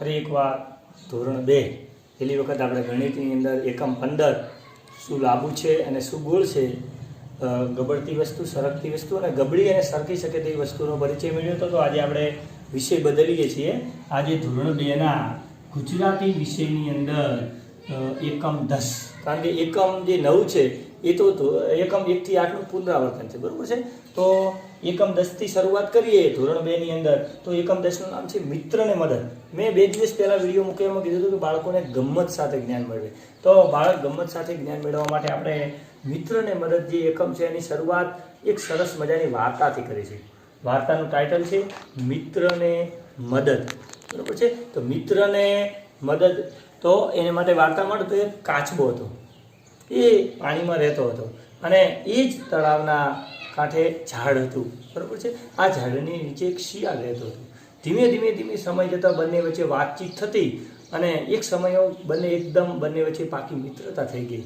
ફરી એકવાર ધોરણ બે, પહેલી વખત આપણે ગણિતની અંદર એકમ પંદર શું લાંબુ છે અને શું ગોળ છે ગબડતી વસ્તુ, સરકતી વસ્તુ અને ગબડી અને સરકી શકે તેવી વસ્તુનો પરિચય મેળવ્યો હતો. તો આજે આપણે વિષય બદલીએ છીએ. આજે ધોરણ બેના ગુજરાતી વિષયની અંદર એકમ દસ. કારણ કે એકમ જે નવું છે, એ તો એકમ એકથી આઠનું પુનરાવર્તન છે. બરાબર છે? તો એકમ દસથી શરૂઆત કરીએ ધોરણ બેની અંદર, તો એકમ દસનું નામ છે મિત્રને મદદ. મેં બે દિવસ પહેલાં વીડિયો મૂક્યો એમાં કીધું હતું કે બાળકોને ગમ્મત સાથે જ્ઞાન મળે. તો બાળક ગમ્મત સાથે જ્ઞાન મેળવવા માટે આપણે મિત્રને મદદ જે એકમ છે એની શરૂઆત એક સરસ મજાની વાર્તાથી કરી છે. વાર્તાનું ટાઇટલ છે મિત્રને મદદ. બરોબર છે? તો મિત્રને મદદ, તો એને માટે વાર્તા મળે તો એક કાચબો હતો. એ પાણીમાં રહેતો હતો. અને એ જ તળાવના કાંઠે ઝાડ હતું. બરાબર છે? આ ઝાડની નીચે એક શિયાળ રહેતો હતો. ધીમે ધીમે ધીમે સમય જતાં બંને વચ્ચે વાતચીત થતી અને એક સમયો બંને એકદમ બંને વચ્ચે પાકી મિત્રતા થઈ ગઈ.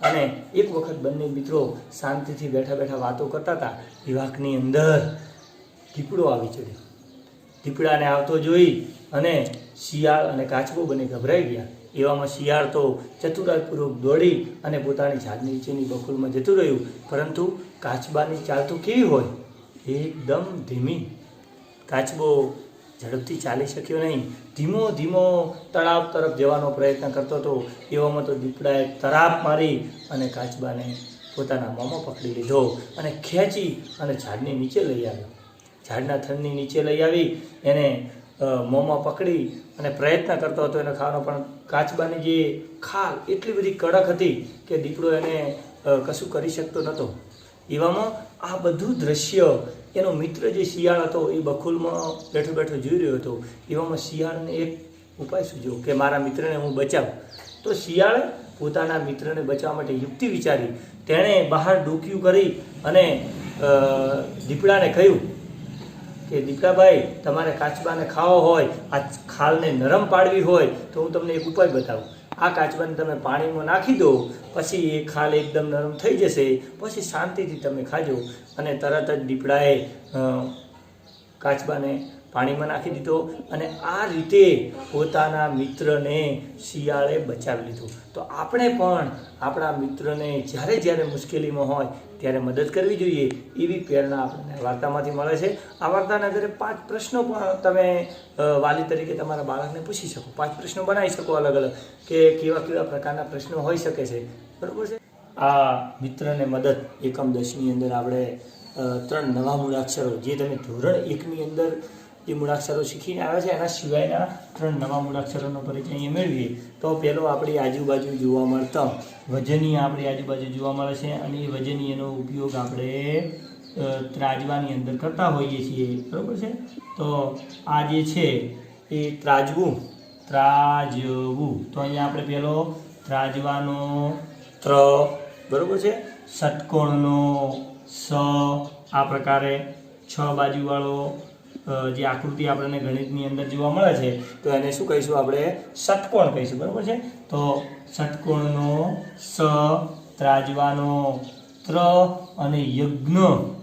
અને એક વખત બંને મિત્રો શાંતિથી બેઠા બેઠા વાતો કરતા હતા. વિવાહની અંદર દીપડો આવી ચડ્યો. દીપડાને આવતો જોઈ અને શિયાળ અને કાચબો બંને ગભરાઈ ગયા. એવામાં શિયાળ તો ચતુરાઈપૂર્વક દોડી અને પોતાની ઝાડ નીચેની બખોલમાં જતું રહ્યું. પરંતુ કાચબાની ચાલ તો કેવી હોય? એકદમ ધીમી. કાચબો ઝડપથી ચાલી શક્યો નહીં. ધીમો ધીમો તળાવ તરફ જવાનો પ્રયત્ન કરતો હતો. એવામાં તો દીપડાએ તરાપ મારી અને કાચબાને પોતાના મોંમાં પકડી લીધો અને ખેંચી અને ઝાડની નીચે લઈ આવ્યો. ઝાડના થડની નીચે લઈ આવી. એને મોંમાં પકડી અને પ્રયત્ન કરતો હતો એને ખાવાનો, પણ કાચબાની જે ખાલ એટલી બધી કડક હતી કે દીપડો એને કશું કરી શકતો નહોતો એવામાં આ બધું દ્રશ્ય, એનો મિત્ર જે શિયાળ હતો એ બખુલમાં બેઠો બેઠો જોઈ રહ્યો હતો. એવામાં શિયાળને એક ઉપાય સૂજ્યો કે મારા મિત્રને હું બચાવું. તો શિયાળે પોતાના મિત્રને બચાવવા માટે યુક્તિ વિચારી. તેણે બહાર ડોક્યું કરી અને દીપડાને કહ્યું કે દીપડાભાઈ તમારે કાચબાને ખાવો હોય, આ ખાલને નરમ પાડવી હોય, તો હું તમને એક ઉપાય બતાવું. આ કાચબાને તમે પાણીમાં નાખી દો, પછી એ ખાલ એકદમ નરમ થઈ જશે, પછી શાંતિથી તમે ખાજો. અને તરત જ દીપડાએ કાચબાને પાણીમાં નાખી દીધો અને આ રીતે પોતાના મિત્રને શિયાળે બચાવી લીધો. તો આપણે પણ આપણા મિત્રને જ્યારે જ્યારે મુશ્કેલીમાં હોય ત્યારે મદદ કરવી જોઈએ એવી પ્રેરણા આપણને વાર્તામાંથી મળે છે. આ વાર્તાના આધારે પાંચ પ્રશ્નો પણ તમે વાલી તરીકે તમારા બાળકને પૂછી શકો. પાંચ પ્રશ્નો બનાવી શકો અલગ અલગ કે કેવા કેવા પ્રકારના પ્રશ્નો હોઈ શકે છે. બરાબર છે? આ મિત્રને મદદ એકમ દસની અંદર આપણે ત્રણ નવા મૂળાક્ષરો, જે તમે ધોરણ એકની અંદર જે મૂળાક્ષરો શીખીને આવ્યા છે, એના સિવાયના ત્રણ નવા મૂળાક્ષરોનો પરિચય મેળવીએ. તો પહેલો આપણી આજુબાજુ જોવા મળતા વજની આપણી આજુબાજુ જોવા મળે છે અને એ વજની એનો ઉપયોગ આપણે ત્રાજવાની અંદર કરતા હોઈએ છીએ. બરાબર છે? તો આ જે છે એ ત્રાજવું. ત્રાજવું. તો અહીંયા આપણે પહેલો ત્રાજવાનો ત્ર, બરોબર છે? ષટકોણનો સ, આ પ્રકારે. છ બાજુવાળો જે આકૃતિ આપણને ગણિતની અંદર જોવા મળે છે, તો એને શું કહીશું આપણે? ષટકોણ કહીશું, બરાબર છે? તો ષટકોણનો સ, ત્રાજવાનો ત્ર અને યજ્ઞ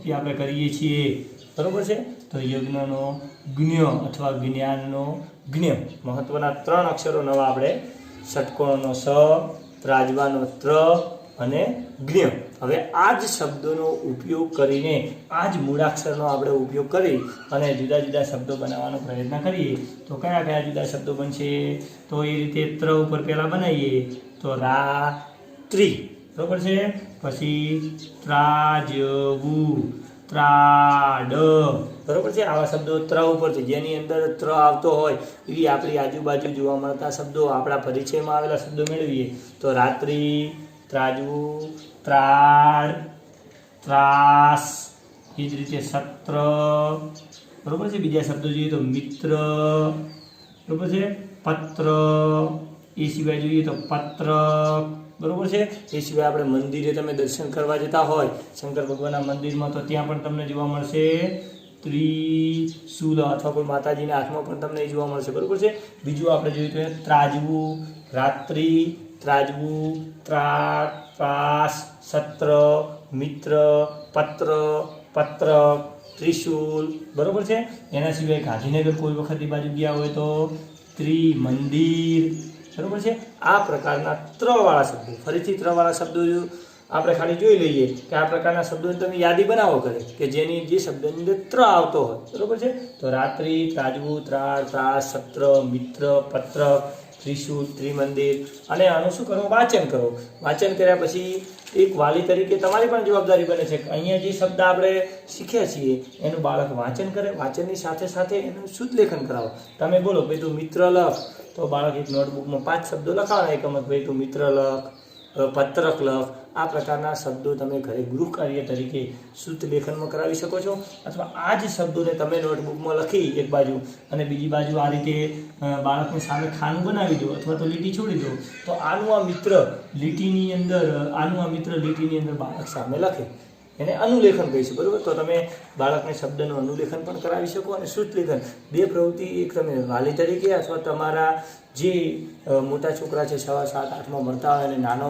જે આપણે કરીએ છીએ, બરોબર છે? તો યજ્ઞનો જ્ઞ અથવા જ્ઞાનનો જ્ઞ. મહત્વના ત્રણ અક્ષરો નવા આપણે. ષટકોણનો સ, ત્રાજવાનો ત્ર અને જ્ઞ. હવે આ જ શબ્દોનો ઉપયોગ કરીને આ જ મૂળાક્ષરનો આપણે ઉપયોગ કરી અને જુદા જુદા શબ્દો બનાવવાનો પ્રયત્ન કરીએ. તો કયા કયા જુદા શબ્દો બનશે? તો એ રીતે ત્ર ઉપર પહેલાં બનાવીએ. તો રાત્રિ. બરોબર છે? પછી ત્રાજવું. ત્રાડ. બરોબર છે? આવા શબ્દો ત્ર ઉપર છે. જેની અંદર ત્ર આવતો હોય એવી આપણી આજુબાજુ જોવા મળતા શબ્દો આપણા પરિચયમાં આવેલા શબ્દો મેળવીએ. તો રાત્રિ, ત્રાજવું ત્રાડ ત્રાસ, એ જ રીતે સત્ર. બરોબર છે? બીજા શબ્દો જોઈએ તો મિત્ર. બરોબર છે? પત્ર. એ સિવાય જોઈએ તો પત્ર. બરોબર છે? એ સિવાય આપણે મંદિરે તમે દર્શન કરવા જતા હોય, શંકર ભગવાનના મંદિરમાં, તો ત્યાં પણ તમને જોવા મળશે ત્રિશુલ અથવા કોઈ માતાજીના હાથમાં પણ તમને જોવા મળશે. બરોબર છે? બીજું આપણે જોઈએ તો ત્રાજવું, રાત્રિ ત્રાજવું ત્રાળ ત્રાસ સત્ર, મિત્ર, પત્ર પત્ર, ત્રિશૂલ, બરોબર છે? એના સિવાય ગાંધીનગર કોઈ વખત એ બાજુ ગયા હોય તો ત્રિ મંદિર બરોબર છે? આ પ્રકારના ત્રવાળા શબ્દો, ફરીથી ત્રવાળા શબ્દો આપણે ખાલી જોઈ લઈએ કે આ પ્રકારના શબ્દોની તમે યાદી બનાવો કરે કે જેની જે શબ્દની અંદર ત્ર આવતો હોય, બરોબર છે? તો રાત્રિ ત્રાજવું ત્રાળ ત્રાસ સત્ર, મિત્ર, પત્ર ત્રિશુલ ત્રિમંદિર. અને આનું શું કરો વાંચન કરો વાંચન કર્યા પછી એક વાલી તરીકે તમારી પણ જવાબદારી બને છે કે અહીંયા જે શબ્દ આપણે શીખ્યા છીએ, એનું બાળક વાંચન કરે, વાંચનની સાથે સાથે એનું શુદ્ધ લેખન કરાવો. તમે બોલો, ભાઈ તું મિત્ર લખ. તો બાળક એક નોટબુકમાં પાંચ શબ્દો લખાવવાના એકમ ભાઈ તું મિત્ર લખ. પત્રક લખ આ પ્રકારના શબ્દો તમે ઘરે ગૃહ કાર્ય તરીકે શુદ્ધ લેખનમાં કરાવી શકો છો અથવા આ જ શબ્દોને તમે નોટબુકમાં લખી એક બાજુ અને બીજી બાજુ આ રીતે બાળકની સામે ખાનું બનાવી દો અથવા તો લીટી છોડી દો, તો આનું આ મિત્ર લીટીની અંદર આનું આ મિત્ર લીટીની અંદર બાળક સામે લખે. એને અનુલેખન કહીશું બરાબર? તો તમે બાળકને શબ્દનું અનુલેખન પણ કરાવી શકો અને શુદ્ધ લેખન. બે પ્રવૃત્તિ એક તમે વાલી તરીકે અથવા તમારા જે મોટા છોકરા છે, સવા સાત, આઠમાં ભણતા હોય અને નાનો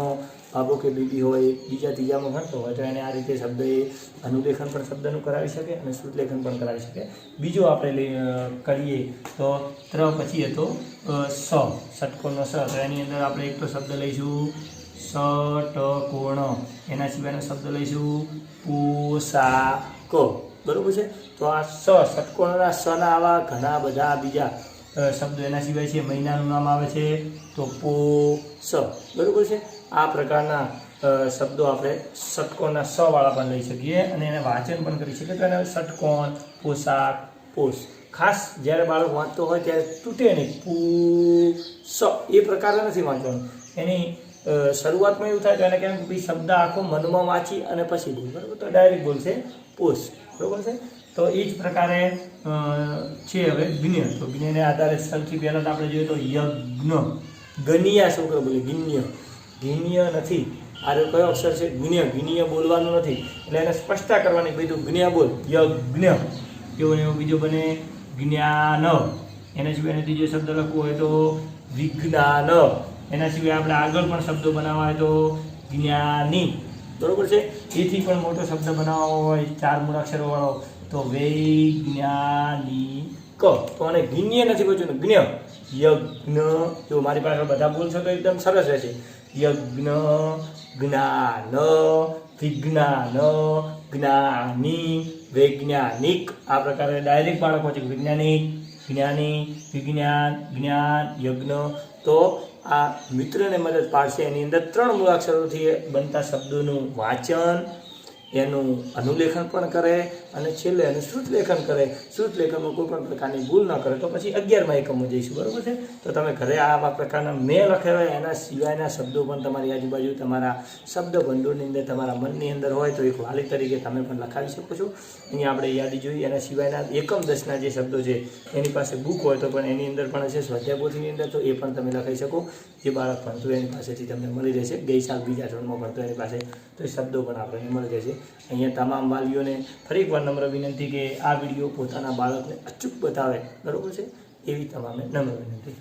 બાબો કે બીબી હોય, બીજા ત્રીજામાં ભણતો હોય, તો એને આ રીતે શબ્દ એ અનુલેખન પણ શબ્દનું કરાવી શકે અને શુદ્ધ લેખન પણ કરાવી શકે. બીજું આપણે કરીએ તો ત્ર પછી હતો સ, ષટકોણનો સ. તો એની અંદર આપણે એક તો શબ્દ લઈશું. ષટકોણ એના સિવાયનો શબ્દ લઈશું. પોશાક બરોબર છે? તો આ સ, ષટકોણના સના આવા ઘણા બધા બીજા શબ્દો એના સિવાય છે. મહિનાનું નામ આવે છે. તો પો સ બરોબર છે? આ પ્રકારના શબ્દો આપણે ષટકોણના સ વાળા પણ લઈ શકીએ અને એને વાંચન પણ કરી શકીએ. તો એને ષટકોણ પોશાક પોષ ખાસ જ્યારે બાળક વાંચતો હોય ત્યારે તૂટે નહીં. પૂ સ એ પ્રકારે નથી વાંચવાનું. એની શરૂઆતમાં એવું થાય તો એને કેમ ભાઈ શબ્દ આખો મનમાં વાંચી અને પછી બોલ. બરાબર? તો ડાયરેક્ટ બોલશે પોષ બરાબર છે? તો એ જ પ્રકારે છે હવે જ્ઞ તો જ્ઞને આધારે સૌથી પહેલાં તો આપણે જોઈએ તો યજ્ઞ. ગનિયા છોકરો બોલે, ગિન્ય. ગિન્ય નથી. આ કયો અક્ષર છે? ગુણ્ય જ્ઞ બોલવાનું નથી. એટલે એને સ્પષ્ટતા કરવાની ભાઈ તું જ્ઞ બોલ. યજ્ઞ. કેવું એવું બીજો બને જ્ઞાન એને સિવાય એને ત્રીજો શબ્દ લખવો હોય તો વિજ્ઞાન. એના સિવાય આપણે આગળ પણ શબ્દો બનાવવા હોય તો જ્ઞાની. બરોબર છે? એથી પણ મોટો શબ્દ બનાવવો હોય, ચાર મૂળાક્ષરો વાળો, તો ક તો આને જ્ઞ નથી પૂછ્યું જ્ઞ, યજ્ઞ. જો મારી પાસે બધા બોલશો તો એકદમ સરસ રહેશે. યજ્ઞ, જ્ઞાન, વિજ્ઞાન, જ્ઞાની, વૈજ્ઞાનિક. આ પ્રકારે ડાયરેક્ટ બાળકો છે. વૈજ્ઞાનિક. જ્ઞાની, વિજ્ઞાન, જ્ઞાન, યજ્ઞ. તો આ મિત્રને મદદ પાડશે. એની અંદર ત્રણ મૂળાક્ષરોથી બનતા શબ્દોનું વાંચન, એનું અનુલેખન પણ કરે અને છેલ્લે એનું શ્રુતલેખન કરે. શ્રુતલેખનમાં કોઈ પણ પ્રકારની ભૂલ ન કરે, તો પછી અગિયારમાં એકમમાં જઈશું, બરાબર છે? તો તમે ઘરે આવા પ્રકારના મેં લખેલા, એના સિવાયના શબ્દો પણ તમારી આજુબાજુ તમારા શબ્દ ભંડોળની અંદર, તમારા મનની અંદર હોય તો એક વાલી તરીકે તમે પણ લખાવી શકો છો. અહીંયા આપણે યાદી જોઈ, એના સિવાયના એકમ દસના જે શબ્દો છે, એની પાસે બુક હોય તો પણ એની અંદર પણ હશે સ્વાધ્યાયપોથીની અંદર, તો એ પણ તમે લખાઈ શકો. જે બાળક ભણતું એની પાસેથી તમને મળી રહેશે. ગઈ સાલ બીજા ધોરણમાં ભણતો એની પાસે, તો એ શબ્દો પણ આપણને મળી રહેશે. અહીંયા તમામ વાલીઓને ફરી નમ્ર વિનંતી કે આ વીડિયો પોતાના બાળકને અચૂક બતાવે, બરાબર છે? એવી તમામે નમ્ર વિનંતી.